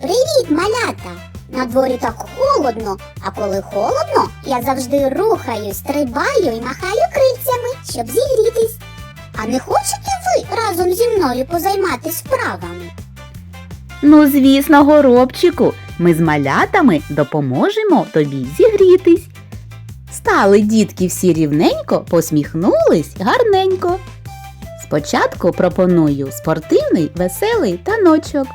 Привіт, малята! На дворі так холодно, а коли холодно, я завжди рухаюсь, стрибаю і махаю крильцями, щоб зігрітись. А не хочете ви разом зі мною позайматись справами? Ну, звісно, горобчику, ми з малятами допоможемо тобі зігрітись. Стали дітки всі рівненько, посміхнулись гарненько. Спочатку пропоную спортивний веселий таночок.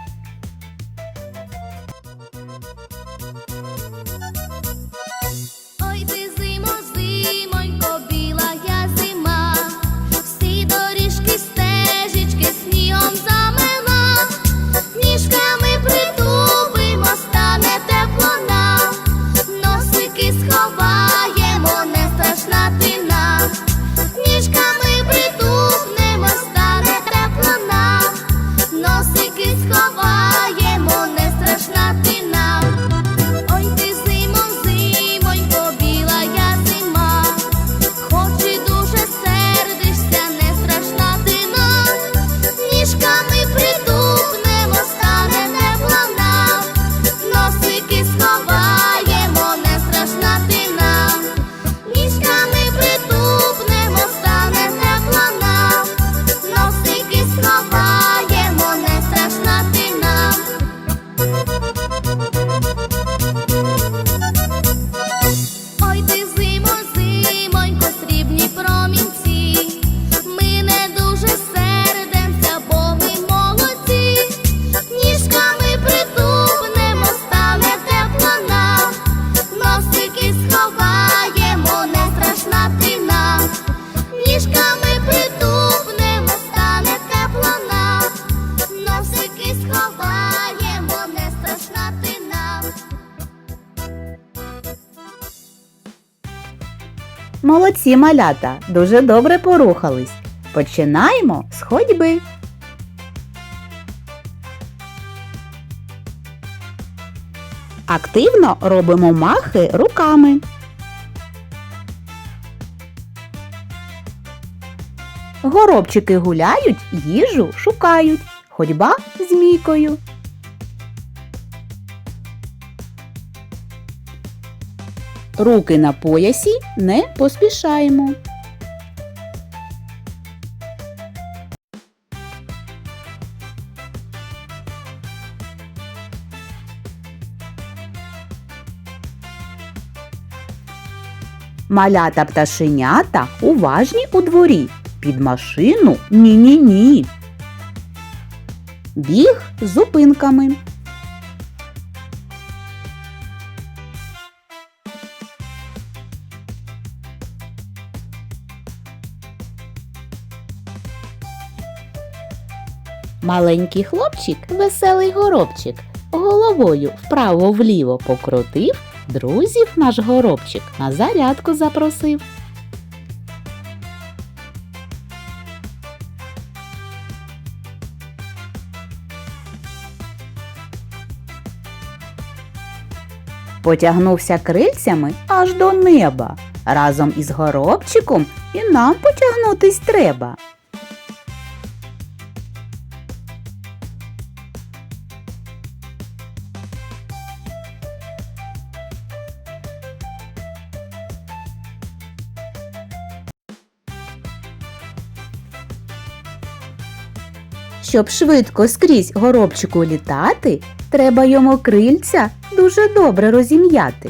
Молодці малята, дуже добре порухались. Починаємо з ходьби. Активно робимо махи руками. Горобчики гуляють, їжу шукають. Ходьба змійкою. Руки на поясі не поспішаємо. Малята пташенята уважні у дворі. Під машину ні-ні-ні. Біг з зупинками. Маленький хлопчик, веселий горобчик, головою вправо-вліво покрутив, друзів наш горобчик на зарядку запросив. Потягнувся крильцями аж до неба. Разом із горобчиком і нам потягнутись треба. Щоб швидко скрізь горобчику літати, треба йому крильця дуже добре розім'яти.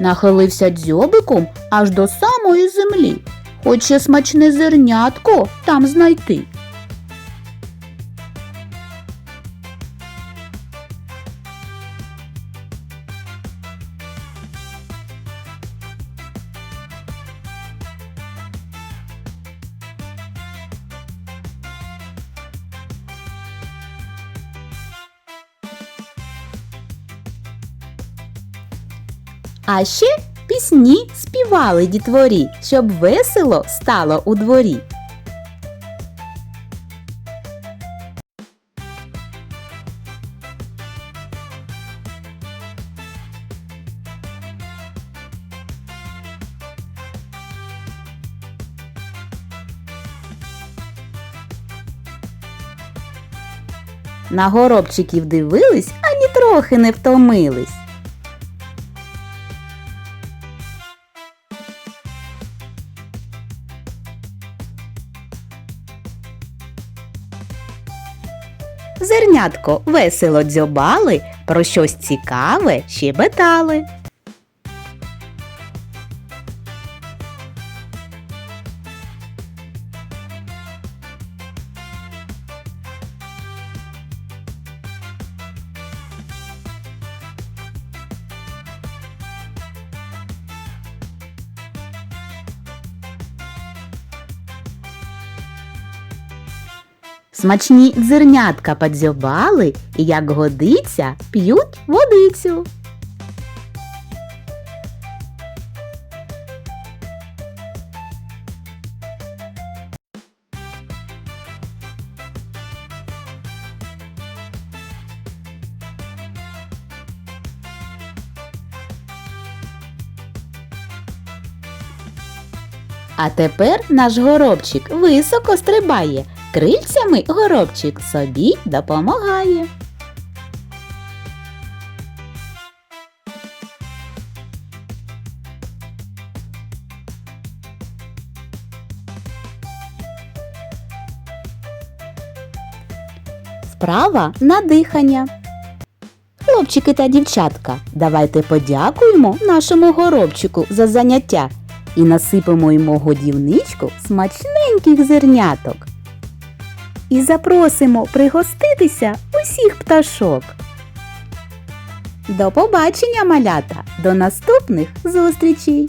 Нахилився дзьобиком аж до самої землі. Хоче смачне зернятко там знайти. А ще пісні співали дітворі, щоб весело стало у дворі. На горобчиків дивились, ані трохи не втомились. Зернятко весело дзьобали, про щось цікаве щебетали. Смачні дзернятка подзьобали і, як годиться, п'ють водицю. А тепер наш горобчик високо стрибає, крильцями горобчик собі допомагає. Вправа на дихання. Хлопчики та дівчатка, давайте подякуємо нашому горобчику за заняття і насипемо йому годівничку смачненьких зерняток. І запросимо пригоститися усіх пташок. До побачення, малята! До наступних зустрічей!